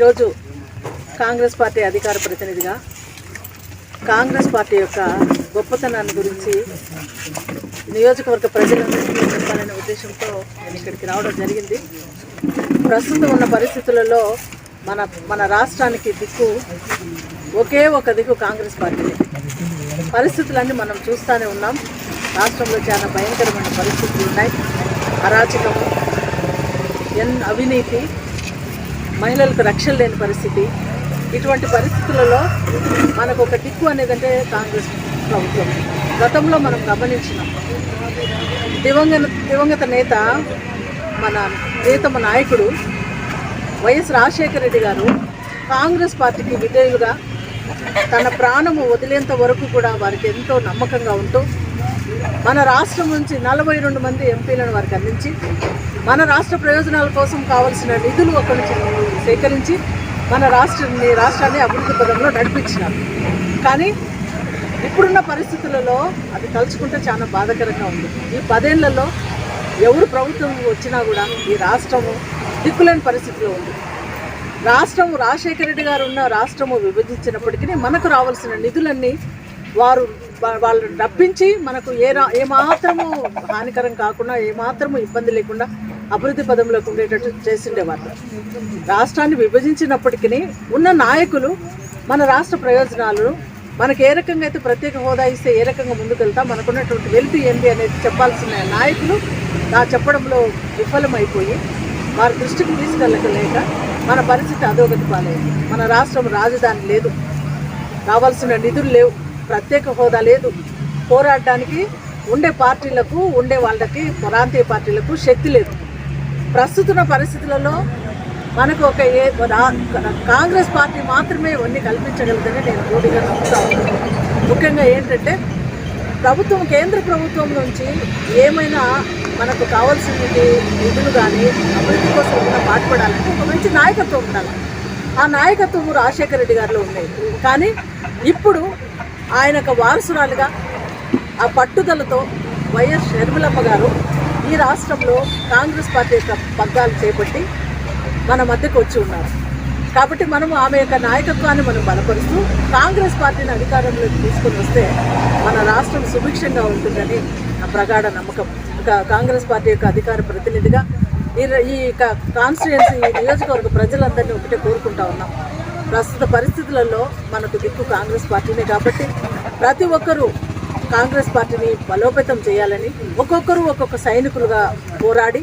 ఈరోజు కాంగ్రెస్ పార్టీ అధికార ప్రతినిధిగా కాంగ్రెస్ పార్టీ యొక్క గొప్పతనాన్ని గురించి నియోజకవర్గ ప్రజలందరికీ చెప్పాలనే ఉద్దేశంతో నేను ఇక్కడికి రావడం జరిగింది. ప్రస్తుతం ఉన్న పరిస్థితులలో మన మన రాష్ట్రానికి దిక్కు ఒకే ఒక దిక్కు కాంగ్రెస్ పార్టీ. పరిస్థితులన్నీ మనం చూస్తూనే ఉన్నాం. రాష్ట్రంలో చాలా భయంకరమైన పరిస్థితులు ఉన్నాయి. అరాచకము ఎన్ అవినీతి మహిళలకు రక్షణ లేని పరిస్థితి. ఇటువంటి పరిస్థితులలో మనకు ఒక దిక్కు అంటే కాంగ్రెస్ ప్రభుత్వం. గతంలో మనం గమనించినాం. దివంగత దివంగత నేత మన ప్రియతమ నాయకుడు వైఎస్ రాజశేఖర రెడ్డి గారు కాంగ్రెస్ పార్టీకి విధేయులుగా తన ప్రాణము వదిలేంత వరకు కూడా వారికి ఎంతో నమ్మకంగా ఉంటూ మన రాష్ట్రం నుంచి నలభై రెండు మంది ఎంపీలను వారికి అందించి మన రాష్ట్ర ప్రయోజనాల కోసం కావలసిన నిధులు అక్కడి నుంచి సేకరించి మన రాష్ట్రాన్ని రాష్ట్రాన్ని అభివృద్ధి పదంలో నడిపించినారు. కానీ ఇప్పుడున్న పరిస్థితులలో అది తలుచుకుంటే చాలా బాధాకరంగా ఉంది. ఈ పదేళ్ళలో ఎవరు ప్రభుత్వం వచ్చినా కూడా ఈ రాష్ట్రము దిక్కులేని పరిస్థితిలో ఉంది. రాష్ట్రం రాజశేఖర రెడ్డి గారు ఉన్న రాష్ట్రము విభజించినప్పటికీ మనకు రావాల్సిన నిధులన్నీ వారు వాళ్ళు రప్పించి మనకు ఏ రా ఏమాత్రము హానికరం కాకుండా ఏమాత్రము ఇబ్బంది లేకుండా అభివృద్ధి పదంలోకి ఉండేటట్టు చేసిండేవాళ్ళు. రాష్ట్రాన్ని విభజించినప్పటికీ ఉన్న నాయకులు మన రాష్ట్ర ప్రయోజనాలను మనకు ఏ రకంగా అయితే ప్రత్యేక హోదా ఇస్తే ఏ రకంగా ముందుకెళ్తా మనకున్నటువంటి వెలుపు ఏంటి అనేది చెప్పాల్సిన నాయకులు నా చెప్పడంలో విఫలమైపోయి వారి దృష్టికి తీసుకెళ్ళకలేక మన పరిస్థితి అధోగతి పాలైంది. మన రాష్ట్రం రాజధాని లేదు. రావాల్సిన నిధులు లేవు. ప్రత్యేక హోదా లేదు. పోరాడడానికి ఉండే పార్టీలకు ఉండే వాళ్ళకి ప్రాంతీయ పార్టీలకు శక్తి లేదు. ప్రస్తుత పరిస్థితులలో మనకు ఒక ఏ రా- కాంగ్రెస్ పార్టీ మాత్రమే ఇవన్నీ కల్పించగలదని నేను రూఢిగా నమ్ముతా ముఖ్యంగా ఏంటంటే ప్రభుత్వం కేంద్ర ప్రభుత్వం నుంచి ఏమైనా మనకు కావాల్సినది నిధులు కానీ అభివృద్ధి కోసం ఏమైనా పాటుపడాలంటే ఒక మంచి నాయకత్వం ఉండాలి. ఆ నాయకత్వం రాజశేఖర రెడ్డి గారిలో ఉన్నాయి. కానీ ఇప్పుడు ఆయన యొక్క వారసురాలుగా ఆ పట్టుదలతో వైఎస్ షర్మిలమ్మ గారు ఈ రాష్ట్రంలో కాంగ్రెస్ పార్టీ యొక్క పగ్గాలు చేపట్టి మన మధ్యకు వచ్చి ఉన్నారు. కాబట్టి మనం ఆమె యొక్క నాయకత్వాన్ని మనం బలపరుస్తూ కాంగ్రెస్ పార్టీని అధికారంలోకి తీసుకొని వస్తే మన రాష్ట్రం సుభిక్షంగా ఉంటుందని నా ప్రగాఢ నమ్మకం. కాంగ్రెస్ పార్టీ యొక్క అధికార ప్రతినిధిగా ఈ కాన్స్టిట్యున్సీ ఈ ఈ నియోజకవర్గ ప్రజలందరినీ ఒకటే కోరుకుంటా ఉన్నాం. ప్రస్తుత పరిస్థితులలో మనకు దిక్కు కాంగ్రెస్ పార్టీనే కాబట్టి ప్రతి ఒక్కరూ కాంగ్రెస్ పార్టీని బలోపేతం చేయాలని ఒక్కొక్కరు ఒక్కొక్క సైనికులుగా పోరాడి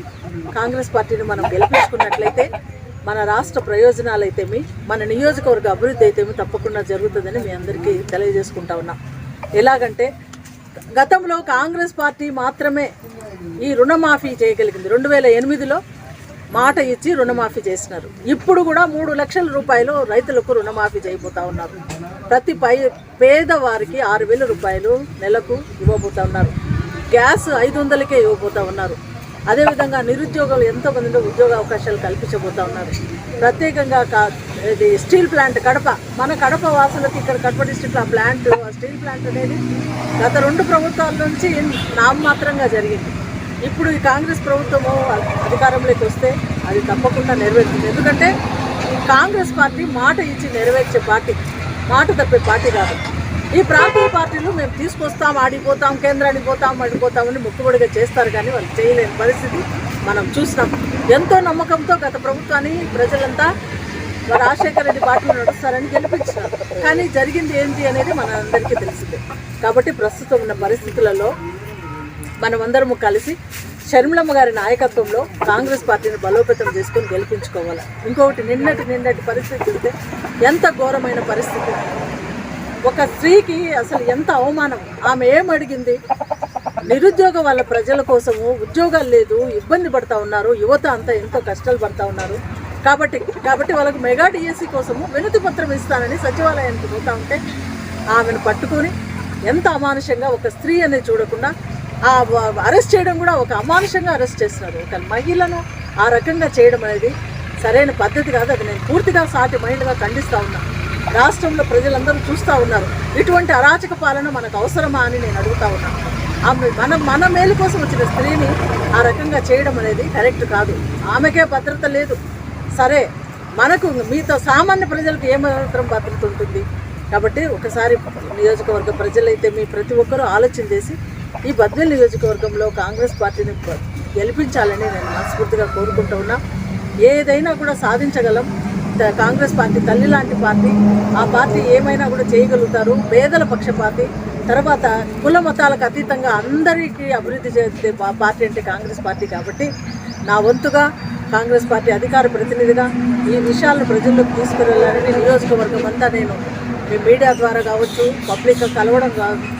కాంగ్రెస్ పార్టీని మనం గెలిపించుకున్నట్లయితే మన రాష్ట్ర ప్రయోజనాలు అయితేమి మన నియోజకవర్గ అభివృద్ధి అయితేమి తప్పకుండా జరుగుతుందని మీ అందరికీ తెలియజేసుకుంటా ఉన్నాం. ఎలాగంటే గతంలో కాంగ్రెస్ పార్టీ మాత్రమే ఈ రుణమాఫీ చేయగలిగింది. రెండు వేల ఎనిమిదిలో మాట ఇచ్చి రుణమాఫీ చేసినారు. ఇప్పుడు కూడా మూడు లక్షల రూపాయలు రైతులకు రుణమాఫీ చేయబోతా ఉన్నారు. ప్రతి పై పేదవారికి ఆరు వేల రూపాయలు నెలకు ఇవ్వబోతా ఉన్నారు. గ్యాస్ ఐదు వందలకే ఇవ్వబోతా ఉన్నారు. అదేవిధంగా నిరుద్యోగులు ఎంతోమందిలో ఉద్యోగ అవకాశాలు కల్పించబోతా ఉన్నారు. ప్రత్యేకంగా ఇది స్టీల్ ప్లాంట్ కడప. మన కడప వాసులకు ఇక్కడ కడప డిస్ట్రిక్ట్ ఆ ప్లాంట్ స్టీల్ ప్లాంట్ అనేది గత రెండు ప్రభుత్వాల నుంచి నామమాత్రంగా జరిగింది. ఇప్పుడు ఈ కాంగ్రెస్ ప్రభుత్వము అధికారంలోకి వస్తే అది తప్పకుండా నెరవేరుతుంది. ఎందుకంటే కాంగ్రెస్ పార్టీ మాట ఇచ్చి నెరవేర్చే పార్టీ మాట తప్పే పార్టీ కాదు. ఈ ప్రాంతీయ పార్టీలు మేము తీసుకొస్తాం ఆడిపోతాం కేంద్రానికి పోతాం ఆడిపోతామని ముక్కుబడిగా చేస్తారు కానీ వాళ్ళు చేయలేని పరిస్థితి మనం చూసినాం ఎంతో నమ్మకంతో గత ప్రభుత్వాన్ని ప్రజలంతా మరి రాజశేఖర రెడ్డి పార్టీలో నడుస్తారని గెలిపించినారు. కానీ జరిగింది ఏంటి అనేది మన అందరికీ తెలిసిందే. కాబట్టి ప్రస్తుతం ఉన్న పరిస్థితులలో మనమందరము కలిసి షర్మిలమ్మ గారి నాయకత్వంలో కాంగ్రెస్ పార్టీని బలోపేతం చేసుకొని గెలిపించుకోవాలి. ఇంకొకటి నిన్నటి నిన్నటి పరిస్థితి చూస్తే ఎంత ఘోరమైన పరిస్థితి. ఒక స్త్రీకి అసలు ఎంత అవమానం. ఆమె ఏం అడిగింది? నిరుద్యోగ వాళ్ళ ప్రజల కోసము ఉద్యోగాలు లేదు ఇబ్బంది పడతా ఉన్నారు యువత అంతా ఎంతో కష్టాలు పడతా ఉన్నారు. కాబట్టి కాబట్టి వాళ్ళకు మెగా డిఎస్సీ కోసము వినతి పత్రం ఇస్తానని సచివాలయానికి పోతా ఉంటే ఆమెను పట్టుకొని ఎంత అమానుషంగా ఒక స్త్రీ అనేది చూడకుండా అరెస్ట్ చేయడం కూడా ఒక అమానుషంగా అరెస్ట్ చేస్తున్నారు. ఒక మహిళను ఆ రకంగా చేయడం అనేది సరైన పద్ధతి కాదు. అది నేను పూర్తిగా సాటి మహిళగా ఖండిస్తూ ఉన్నాను రాష్ట్రంలో ప్రజలందరూ చూస్తూ ఉన్నారు. ఇటువంటి అరాచక పాలన మనకు అవసరమా అని నేను అడుగుతా ఉన్నాను ఆమె మన మన మేలు కోసం వచ్చిన స్త్రీని ఆ రకంగా చేయడం అనేది కరెక్ట్ కాదు. ఆమెకే భద్రత లేదు. సరే మనకు మీతో సామాన్య ప్రజలకు ఏమాత్రం భద్రత ఉంటుంది? కాబట్టి ఒకసారి నియోజకవర్గ ప్రజలైతే మీ ప్రతి ఒక్కరూ ఆలోచన చేసి ఈ బద్వేల్ నియోజకవర్గంలో కాంగ్రెస్ పార్టీని గెలిపించాలని నేను మనస్ఫూర్తిగా కోరుకుంటూ ఉన్నా. ఏదైనా కూడా సాధించగలం కాంగ్రెస్ పార్టీ తల్లి లాంటి పార్టీ. ఆ పార్టీ ఏమైనా కూడా చేయగలుగుతారు. పేదల పక్షపాతి తర్వాత కుల మతాలకు అతీతంగా అందరికీ అభివృద్ధి చేసే పార్టీ అంటే కాంగ్రెస్ పార్టీ కాబట్టి నా వంతుగా కాంగ్రెస్ పార్టీ అధికార ప్రతినిధిగా ఈ విషయాలను ప్రజల్లోకి తీసుకువెళ్ళాలని నియోజకవర్గం అంతా నేను మీ మీడియా ద్వారా కావచ్చు పబ్లిక్ కలవడం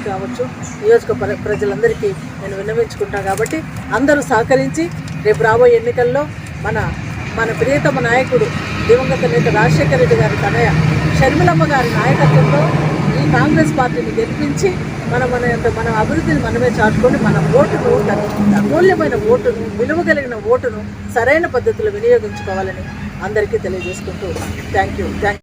కావచ్చు నియోజక ప్రజలందరికీ నేను విన్నవించుకుంటా కాబట్టి అందరూ సహకరించి రేపు రాబోయే ఎన్నికల్లో మన మన ప్రియతమ నాయకుడు దివంగత నేత రాజశేఖర రెడ్డి గారి తనయ షర్మిలమ్మ గారి నాయకత్వంలో ఈ కాంగ్రెస్ పార్టీని గెలిపించి మన మన యొక్క మన అభివృద్ధిని మనమే చాటుకొని మన ఓటును అమూల్యమైన ఓటును విలువ కలిగిన ఓటును సరైన పద్ధతిలో వినియోగించుకోవాలని అందరికీ తెలియజేసుకుంటూ థ్యాంక్ యూ థ్యాంక్